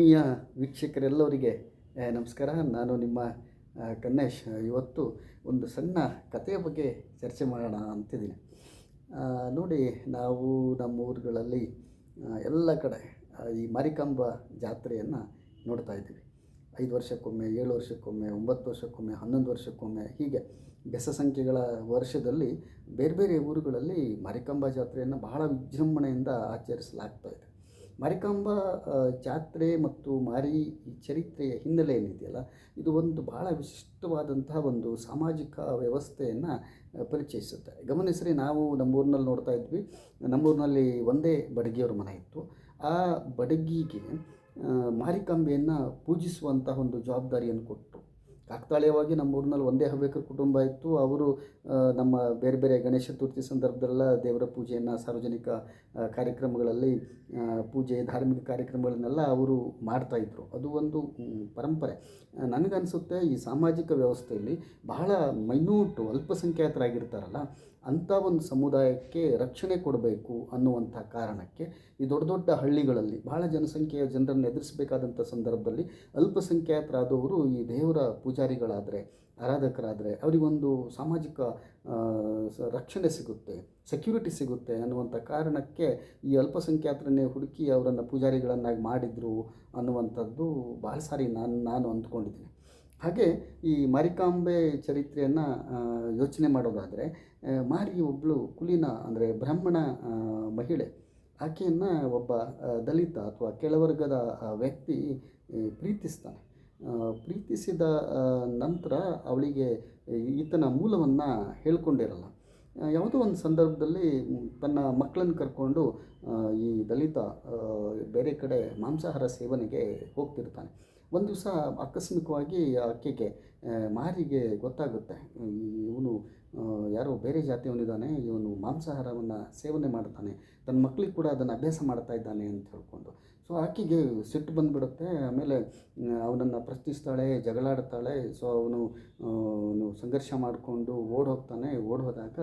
ಆತ್ಮೀಯ ವೀಕ್ಷಕರೆಲ್ಲರಿಗೆ ನಮಸ್ಕಾರ. ನಾನು ನಿಮ್ಮ ಗಣೇಶ್ ಇವತ್ತು ಒಂದು ಸಣ್ಣ ಕಥೆಯ ಬಗ್ಗೆ ಚರ್ಚೆ ಮಾಡೋಣ ಅಂತಿದ್ದೀನಿ. ನೋಡಿ, ನಾವು ನಮ್ಮ ಊರುಗಳಲ್ಲಿ ಎಲ್ಲ ಕಡೆ ಈ ಮಾರಿಕಾಂಬ ಜಾತ್ರೆಯನ್ನು ನೋಡ್ತಾ ಇದ್ದೀವಿ. ಐದು ವರ್ಷಕ್ಕೊಮ್ಮೆ, ಏಳು ವರ್ಷಕ್ಕೊಮ್ಮೆ, ಒಂಬತ್ತು ವರ್ಷಕ್ಕೊಮ್ಮೆ, ಹನ್ನೊಂದು ವರ್ಷಕ್ಕೊಮ್ಮೆ, ಹೀಗೆ ಬೆಸ ಸಂಖ್ಯೆಗಳ ವರ್ಷದಲ್ಲಿ ಬೇರೆ ಬೇರೆ ಊರುಗಳಲ್ಲಿ ಮಾರಿಕಾಂಬ ಜಾತ್ರೆಯನ್ನು ಬಹಳ ವಿಜೃಂಭಣೆಯಿಂದ ಆಚರಿಸಲಾಗ್ತಾ ಇದೆ. ಮಾರಿಕಾಂಬ ಜಾತ್ರೆ ಮತ್ತು ಮಾರಿ ಚರಿತ್ರೆಯ ಹಿನ್ನೆಲೆ ಏನಿದೆಯಲ್ಲ, ಇದು ಒಂದು ಬಹಳ ವಿಶಿಷ್ಟವಾದಂತಹ ಒಂದು ಸಾಮಾಜಿಕ ವ್ಯವಸ್ಥೆಯನ್ನು ಪರಿಚಯಿಸುತ್ತೆ ಗಮನಿಸ್ರಿ, ನಾವು ನಮ್ಮೂರಿನಲ್ಲಿ ನೋಡ್ತಾ ಇದ್ವಿ. ನಮ್ಮೂರಿನಲ್ಲಿ ಒಂದೇ ಬಡಗಿಯವ್ರ ಮನೆ ಇತ್ತು. ಆ ಬಡಗಿಗೆ ಮಾರಿಕಾಂಬೆಯನ್ನು ಪೂಜಿಸುವಂತಹ ಒಂದು ಜವಾಬ್ದಾರಿಯನ್ನು ಕೊಟ್ಟರು ಕಾಕತಾಳೀಯವಾಗಿ ನಮ್ಮ ಊರಿನಲ್ಲಿ ಒಂದೇ ಹವ್ಯಕರ ಕುಟುಂಬ ಇತ್ತು. ಅವರು ನಮ್ಮ ಬೇರೆ ಬೇರೆ ಗಣೇಶ ಚತುರ್ಥಿ ಸಂದರ್ಭದಲ್ಲ ದೇವರ ಪೂಜೆಯನ್ನು, ಸಾರ್ವಜನಿಕ ಕಾರ್ಯಕ್ರಮಗಳಲ್ಲಿ ಪೂಜೆ, ಧಾರ್ಮಿಕ ಕಾರ್ಯಕ್ರಮಗಳನ್ನೆಲ್ಲ ಅವರು ಮಾಡ್ತಾಯಿದ್ರು ಅದು ಒಂದು ಪರಂಪರೆ. ನನಗನ್ಸುತ್ತೆ ಈ ಸಾಮಾಜಿಕ ವ್ಯವಸ್ಥೆಯಲ್ಲಿ ಬಹಳ ಮೈನೂಟು ಅಲ್ಪಸಂಖ್ಯಾತರಾಗಿರ್ತಾರಲ್ಲ, ಅಂಥ ಒಂದು ಸಮುದಾಯಕ್ಕೆ ರಕ್ಷಣೆ ಕೊಡಬೇಕು ಅನ್ನುವಂಥ ಕಾರಣಕ್ಕೆ ಈ ದೊಡ್ಡ ದೊಡ್ಡ ಹಳ್ಳಿಗಳಲ್ಲಿ ಬಹಳ ಜನಸಂಖ್ಯೆಯ ಜನರನ್ನು ಎದುರಿಸಬೇಕಾದಂಥ ಸಂದರ್ಭದಲ್ಲಿ ಅಲ್ಪಸಂಖ್ಯಾತರಾದವರು ಈ ದೇವರ ಪೂಜಾರಿಗಳಾದರೆ ಆರಾಧಕರಾದರೆ ಅವರಿಗೊಂದು ಸಾಮಾಜಿಕ ರಕ್ಷಣೆ ಸಿಗುತ್ತೆ ಸೆಕ್ಯೂರಿಟಿ ಸಿಗುತ್ತೆ ಅನ್ನುವಂಥ ಕಾರಣಕ್ಕೆ ಈ ಅಲ್ಪಸಂಖ್ಯಾತರನ್ನೇ ಹುಡುಕಿ ಅವರನ್ನು ಪೂಜಾರಿಗಳನ್ನಾಗಿ ಮಾಡಿದರು ಅನ್ನುವಂಥದ್ದು ಭಾಳ ಸಾರಿ ನಾನು ನಾನು ಅಂದ್ಕೊಂಡಿದ್ದೀನಿ. ಹಾಗೆ ಈ ಮಾರಿಕಾಂಬೆ ಚರಿತ್ರೆಯನ್ನು ಯೋಚನೆ ಮಾಡೋದಾದರೆ ಮಾರಿ ಒಬ್ಬಳು ಕುಲೀನ ಅಂದರೆ ಬ್ರಾಹ್ಮಣ ಮಹಿಳೆ. ಆಕೆಯನ್ನು ಒಬ್ಬ ದಲಿತ ಅಥವಾ ಕೆಳವರ್ಗದ ವ್ಯಕ್ತಿ ಪ್ರೀತಿಸ್ತಾನೆ. ಪ್ರೀತಿಸಿದ ನಂತರ ಅವಳಿಗೆ ಈತನ ಮೂಲವನ್ನು ಹೇಳ್ಕೊಂಡಿರಲ್ಲ. ಯಾವುದೋ ಒಂದು ಸಂದರ್ಭದಲ್ಲಿ ತನ್ನ ಮಕ್ಕಳನ್ನು ಕರ್ಕೊಂಡು ಈ ದಲಿತ ಬೇರೆ ಕಡೆ ಮಾಂಸಾಹಾರ ಸೇವನೆಗೆ ಹೋಗ್ತಿರ್ತಾನೆ. ಒಂದು ದಿವಸ ಆಕಸ್ಮಿಕವಾಗಿ ಆಕೆಗೆ ಮಾರಿಗೆ ಗೊತ್ತಾಗುತ್ತೆ. ಇವನು ಯಾರೋ ಬೇರೆ ಜಾತಿಯವನಿದ್ದಾನೆ, ಇವನು ಮಾಂಸಾಹಾರವನ್ನು ಸೇವನೆ ಮಾಡ್ತಾನೆ ತನ್ನ ಮಕ್ಕಳಿಗೆ ಕೂಡ ಅದನ್ನು ಅಭ್ಯಾಸ ಮಾಡ್ತಾ ಇದ್ದಾನೆ ಅಂತ ಹೇಳ್ಕೊಂಡು. ಸೊ ಆಕೆಗೆ ಸಿಟ್ಟು ಬಂದುಬಿಡುತ್ತೆ. ಆಮೇಲೆ ಅವನನ್ನು ಪ್ರಶ್ನಿಸ್ತಾಳೆ, ಜಗಳಾಡ್ತಾಳೆ. ಸೊ ಅವನು ಸಂಘರ್ಷ ಮಾಡಿಕೊಂಡು ಓಡ್ ಹೋಗ್ತಾನೆ. ಓಡ್ ಹೋದಾಗ,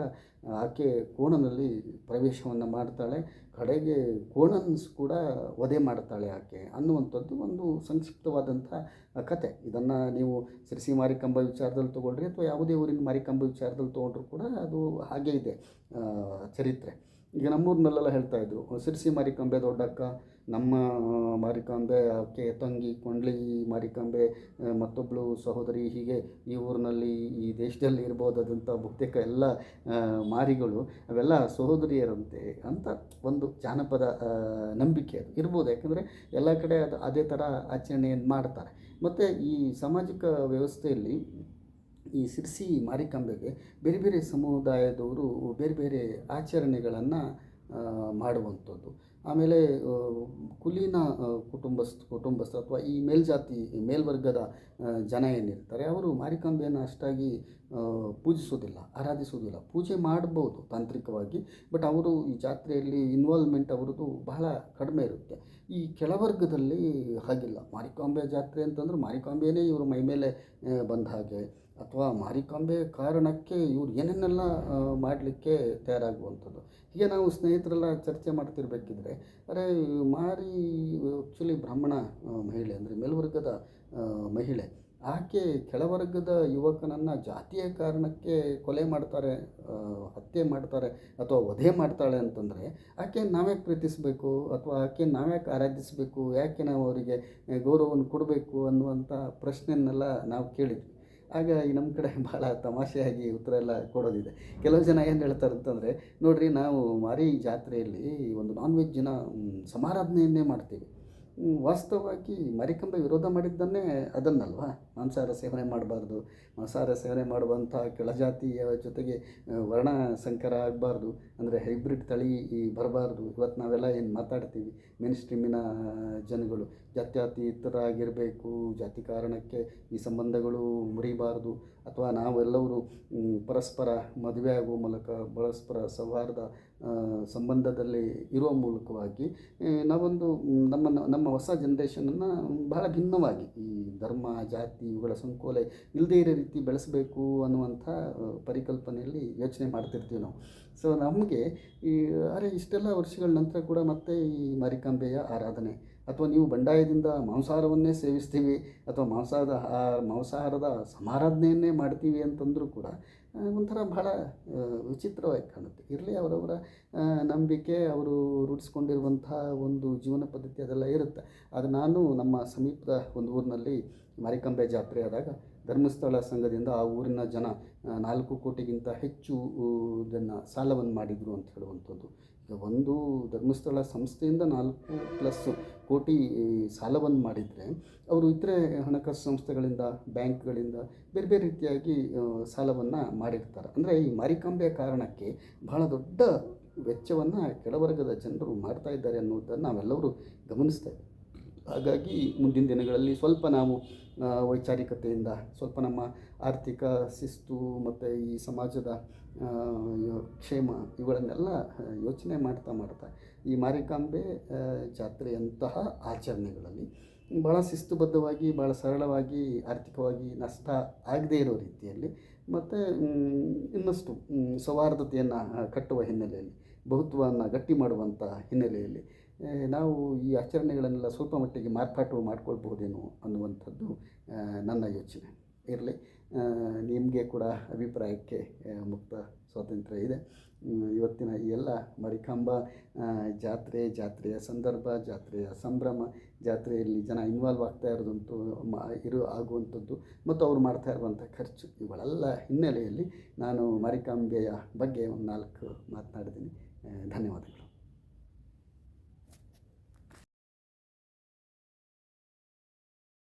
ಆಕೆ ಕೋಣನಲ್ಲಿ ಪ್ರವೇಶವನ್ನು ಮಾಡ್ತಾಳೆ. ಕಡೆಗೆ ಕೋಣನ್ಸ್ ಕೂಡ ವಧೆ ಮಾಡ್ತಾಳೆ ಆಕೆ ಅನ್ನುವಂಥದ್ದು ಒಂದು ಸಂಕ್ಷಿಪ್ತವಾದಂಥ ಕತೆ. ಇದನ್ನು ನೀವು ಸಿರಿಸಿ ಮಾರಿಕಂಬ ವಿಚಾರದಲ್ಲಿ ತೊಗೊಳ್ರಿ ಅಥವಾ ಯಾವುದೇ ಊರಿನ ಮಾರಿಕಂಬ ವಿಚಾರದಲ್ಲಿ ತೊಗೊಂಡ್ರು ಕೂಡ ಅದು ಹಾಗೇ ಇದೆ ಚರಿತ್ರೆ. ಈಗ ನಮ್ಮೂರಿನಲ್ಲೆಲ್ಲ ಹೇಳ್ತಾ ಇದ್ರು ಸಿರ್ಸಿ ಮಾರಿಕಂಬೆ ದೊಡ್ಡಕ್ಕ, ನಮ್ಮ ಮಾರಿಕಾಂಬೆ ಆಕೆ ತಂಗಿ, ಕೊಂಡ್ಲಿ ಮಾರಿಕಾಂಬೆ ಮತ್ತೊಬ್ಬಳು ಸಹೋದರಿ, ಹೀಗೆ ಈ ಊರಿನಲ್ಲಿ, ಈ ದೇಶದಲ್ಲಿ ಇರ್ಬೋದಾದಂಥ ಬಹುತೇಕ ಎಲ್ಲ ಮಾರಿಗಳು, ಅವೆಲ್ಲ ಸಹೋದರಿಯರಂತೆ ಅಂತ ಒಂದು ಜಾನಪದ ನಂಬಿಕೆ ಅದು ಇರ್ಬೋದು. ಯಾಕಂದರೆ ಎಲ್ಲ ಕಡೆ ಅದು ಅದೇ ಥರ ಆಚರಣೆಯನ್ನು ಮಾಡ್ತಾರೆ. ಮತ್ತು ಈ ಸಾಮಾಜಿಕ ವ್ಯವಸ್ಥೆಯಲ್ಲಿ ಈ ಸಿರ್ಸಿ ಮಾರಿಕಾಂಬೆಗೆ ಬೇರೆ ಬೇರೆ ಸಮುದಾಯದವರು ಬೇರೆ ಬೇರೆ ಆಚರಣೆಗಳನ್ನು ಮಾಡುವಂಥದ್ದು. ಆಮೇಲೆ ಕುಲೀನ ಕುಟುಂಬಸ್ ಕುಟುಂಬಸ್ಥ ಅಥವಾ ಈ ಮೇಲ್ಜಾತಿ, ಮೇಲ್ವರ್ಗದ ಜನ ಏನಿರ್ತಾರೆ, ಅವರು ಮಾರಿಕಾಂಬೆಯನ್ನು ಅಷ್ಟಾಗಿ ಪೂಜಿಸೋದಿಲ್ಲ ಆರಾಧಿಸೋದಿಲ್ಲ ಪೂಜೆ ಮಾಡ್ಬೋದು ತಾಂತ್ರಿಕವಾಗಿ, ಬಟ್ ಅವರು ಈ ಜಾತ್ರೆಯಲ್ಲಿ ಇನ್ವಾಲ್ವ್ಮೆಂಟ್ ಅವರದ್ದು ಬಹಳ ಕಡಿಮೆ ಇರುತ್ತೆ. ಈ ಕೆಳವರ್ಗದಲ್ಲಿ ಹಾಗಿಲ್ಲ. ಮಾರಿಕಾಂಬೆ ಜಾತ್ರೆ ಅಂತಂದ್ರೆ ಮಾರಿಕಾಂಬೆಯೇ ಇವರು ಮೈ ಮೇಲೆ ಬಂದ ಹಾಗೆ. ಅಥವಾ ಮಾರಿಕಾಂಬೆ ಕಾರಣಕ್ಕೆ ಇವ್ರು ಏನೇನೆಲ್ಲ ಮಾಡಲಿಕ್ಕೆ ತಯಾರಾಗುವಂಥದ್ದು. ಹೀಗೆ ನಾವು ಸ್ನೇಹಿತರೆಲ್ಲ ಚರ್ಚೆ ಮಾಡ್ತಿರ್ಬೇಕಿದ್ರೆ, ಅರೆ, ಮಾರಿ ಆ್ಯಕ್ಚುಲಿ ಬ್ರಾಹ್ಮಣ ಮಹಿಳೆ ಅಂದರೆ ಮೇಲ್ವರ್ಗದ ಮಹಿಳೆ. ಆಕೆ ಕೆಳವರ್ಗದ ಯುವಕನನ್ನು ಜಾತಿಯ ಕಾರಣಕ್ಕೆ ಕೊಲೆ ಮಾಡ್ತಾರೆ ಹತ್ಯೆ ಮಾಡ್ತಾರೆ ಅಥವಾ ವಧೆ ಮಾಡ್ತಾಳೆ ಅಂತಂದರೆ, ಆಕೆ ನಾವ್ಯಾಕೆ ಪ್ರೀತಿಸಬೇಕು ಅಥವಾ ಆಕೆ ನಾವ್ಯಾಕೆ ಆರಾಧಿಸಬೇಕು, ಯಾಕೆ ನಾವು ಅವರಿಗೆ ಗೌರವವನ್ನು ಕೊಡಬೇಕು ಅನ್ನುವಂಥ ಪ್ರಶ್ನೆಯನ್ನೆಲ್ಲ ನಾವು ಕೇಳಿದ್ವಿ. ಆಗ ಈ ನಮ್ಮ ಕಡೆ ಭಾಳ ತಮಾಷೆಯಾಗಿ ಉತ್ತರ ಎಲ್ಲ ಕೊಡೋದಿದೆ. ಕೆಲವು ಜನ ಏನು ಹೇಳ್ತಾರೆ ಅಂತಂದರೆ, ನೋಡಿರಿ ನಾವು ಮಾರಿ ಜಾತ್ರೆಯಲ್ಲಿ ಒಂದು ನಾನ್ ವೆಜ್ಜಿನ ಸಮಾರಾಧನೆಯನ್ನೇ ಮಾಡ್ತೀವಿ. ವಾಸ್ತವವಾಗಿ ಮರಿಕಂಬ ವಿರೋಧ ಮಾಡಿದ್ದನ್ನೇ ಅದನ್ನಲ್ವಾ? ಮಾಂಸಾಹಾರ ಸೇವನೆ ಮಾಡಬಾರ್ದು, ಮಾಂಸಾಹಾರ ಸೇವನೆ ಮಾಡುವಂಥ ಕೆಳಜಾತಿಯ ಜೊತೆಗೆ ವರ್ಣ ಸಂಕರ ಆಗಬಾರ್ದು, ಅಂದರೆ ಹೈಬ್ರಿಡ್ ತಳಿ ಬರಬಾರ್ದು. ಇವತ್ತು ನಾವೆಲ್ಲ ಏನು ಮಾತಾಡ್ತೀವಿ? ಮೇನ್ ಸ್ಟ್ರೀಮಿನ ಜನಗಳು ಜಾತ್ಯತೀತರಾಗಿರಬೇಕು, ಜಾತಿ ಕಾರಣಕ್ಕೆ ಈ ಸಂಬಂಧಗಳು ಮುರಿಬಾರ್ದು, ಅಥವಾ ನಾವೆಲ್ಲರೂ ಪರಸ್ಪರ ಮದುವೆ ಆಗುವ ಮೂಲಕ ಪರಸ್ಪರ ಸೌಹಾರ್ದ ಸಂಬಂಧದಲ್ಲಿ ಇರುವ ಮೂಲಕವಾಗಿ ನಾವೊಂದು ನಮ್ಮ ನಮ್ಮ ಹೊಸ ಜನ್ರೇಷನನ್ನು ಬಹಳ ಭಿನ್ನವಾಗಿ, ಈ ಧರ್ಮ, ಜಾತಿ ಇವುಗಳ ಸಂಕೋಲೆ ಇಲ್ಲದೇ ಇರೋ ರೀತಿ ಬೆಳೆಸಬೇಕು ಅನ್ನುವಂಥ ಪರಿಕಲ್ಪನೆಯಲ್ಲಿ ಯೋಚನೆ ಮಾಡ್ತಿರ್ತೀವಿ ನಾವು. ಸೊ ನಮಗೆ ಈ, ಅರೆ ಇಷ್ಟೆಲ್ಲ ವರ್ಷಗಳ ನಂತರ ಕೂಡ ಮತ್ತೆ ಈ ಮಾರಿಕಾಂಬೆಯ ಆರಾಧನೆ, ಅಥವಾ ನೀವು ಬಂಡಾಯದಿಂದ ಮಾಂಸಾಹಾರವನ್ನೇ ಸೇವಿಸ್ತೀವಿ, ಅಥವಾ ಮಾಂಸಾಹಾರದ ಮಾಂಸಾಹಾರದ ಸಮಾರಾಧನೆಯನ್ನೇ ಮಾಡ್ತೀವಿ ಅಂತಂದರೂ ಕೂಡ ಒಂಥರ ಬಹಳ ವಿಚಿತ್ರವಾಗಿ ಕಾಣುತ್ತೆ. ಇರಲಿ ಅವರವರ ನಂಬಿಕೆ, ಅವರು ರೂಢಿಸ್ಕೊಂಡಿರುವಂಥ ಒಂದು ಜೀವನ ಪದ್ಧತಿ ಅದೆಲ್ಲ ಇರುತ್ತೆ. ಅದು ನಾನು ನಮ್ಮ ಸಮೀಪದ ಒಂದು ಊರಿನಲ್ಲಿ ಮಾರಿಕಾಂಬೆ ಜಾತ್ರೆ ಆದಾಗ ಧರ್ಮಸ್ಥಳ ಸಂಘದಿಂದ ಆ ಊರಿನ ಜನ ನಾಲ್ಕು ಕೋಟಿಗಿಂತ ಹೆಚ್ಚು ಇದನ್ನು ಸಾಲವನ್ನು ಮಾಡಿದರು ಅಂತ ಹೇಳುವಂಥದ್ದು. ಈಗ ಒಂದು ಧರ್ಮಸ್ಥಳ ಸಂಸ್ಥೆಯಿಂದ ನಾಲ್ಕು ಪ್ಲಸ್ ಕೋಟಿ ಸಾಲವನ್ನು ಮಾಡಿದರೆ, ಅವರು ಇತರೆ ಹಣಕಾಸು ಸಂಸ್ಥೆಗಳಿಂದ, ಬ್ಯಾಂಕ್ಗಳಿಂದ ಬೇರೆ ಬೇರೆ ರೀತಿಯಾಗಿ ಸಾಲವನ್ನು ಮಾಡಿರ್ತಾರೆ. ಅಂದರೆ ಈ ಮಾರಿಕಾಂಬೆಯ ಕಾರಣಕ್ಕೆ ಬಹಳ ದೊಡ್ಡ ವೆಚ್ಚವನ್ನು ಕೆಳವರ್ಗದ ಜನರು ಮಾಡ್ತಾ ಇದ್ದಾರೆ ಅನ್ನೋದನ್ನು ನಾವೆಲ್ಲರೂ ಗಮನಿಸ್ತಾ ಇದ್ದೇವೆ. ಹಾಗಾಗಿ ಮುಂದಿನ ದಿನಗಳಲ್ಲಿ ಸ್ವಲ್ಪ ನಾವು ವೈಚಾರಿಕತೆಯಿಂದ, ಸ್ವಲ್ಪ ನಮ್ಮ ಆರ್ಥಿಕ ಶಿಸ್ತು ಮತ್ತು ಈ ಸಮಾಜದ ಕ್ಷೇಮ ಇವುಗಳನ್ನೆಲ್ಲ ಯೋಚನೆ ಮಾಡ್ತಾ ಮಾಡ್ತಾ ಈ ಮಾರಿಕಾಂಬೆ ಜಾತ್ರೆಯಂತಹ ಆಚರಣೆಗಳಲ್ಲಿ ಭಾಳ ಶಿಸ್ತುಬದ್ಧವಾಗಿ ಭಾಳ ಸರಳವಾಗಿ, ಆರ್ಥಿಕವಾಗಿ ನಷ್ಟ ಆಗದೇ ಇರೋ ರೀತಿಯಲ್ಲಿ ಮತ್ತು ಇನ್ನಷ್ಟು ಸೌಹಾರ್ದತೆಯನ್ನು ಕಟ್ಟುವ ಹಿನ್ನೆಲೆಯಲ್ಲಿ, ಬಹುತ್ವವನ್ನು ಗಟ್ಟಿ ಮಾಡುವಂಥ ಹಿನ್ನೆಲೆಯಲ್ಲಿ ನಾವು ಈ ಆಚರಣೆಗಳನ್ನೆಲ್ಲ ಸ್ವಲ್ಪ ಮಟ್ಟಿಗೆ ಮಾರ್ಪಾಟು ಮಾಡ್ಕೊಳ್ಬಹುದೇನೋ ಅನ್ನುವಂಥದ್ದು ನನ್ನ ಯೋಚನೆ. ಇರಲಿ. ನಿಮಗೆ ಕೂಡ ಅಭಿಪ್ರಾಯಕ್ಕೆ ಮುಕ್ತ ಸ್ವಾತಂತ್ರ್ಯ ಇದೆ. ಇವತ್ತಿನ ಈ ಎಲ್ಲ ಮರಿಕಂಬ ಜಾತ್ರೆ, ಜಾತ್ರೆಯ ಸಂದರ್ಭ, ಜಾತ್ರೆಯ ಸಂಭ್ರಮ, ಜಾತ್ರೆಯಲ್ಲಿ ಜನ ಇನ್ವಾಲ್ವ್ ಆಗ್ತಾ ಇರೋದಂತೂ ಇರು, ಆಗುವಂಥದ್ದು ಮತ್ತು ಅವ್ರು ಮಾಡ್ತಾ ಇರುವಂಥ ಖರ್ಚು, ಇವುಗಳೆಲ್ಲ ಹಿನ್ನೆಲೆಯಲ್ಲಿ ನಾನು ಮಾರಿಕಾಂಬೆಯ ಬಗ್ಗೆ ಒಂದು ನಾಲ್ಕು ಮಾತನಾಡಿದ್ದೀನಿ. ಧನ್ಯವಾದಗಳು.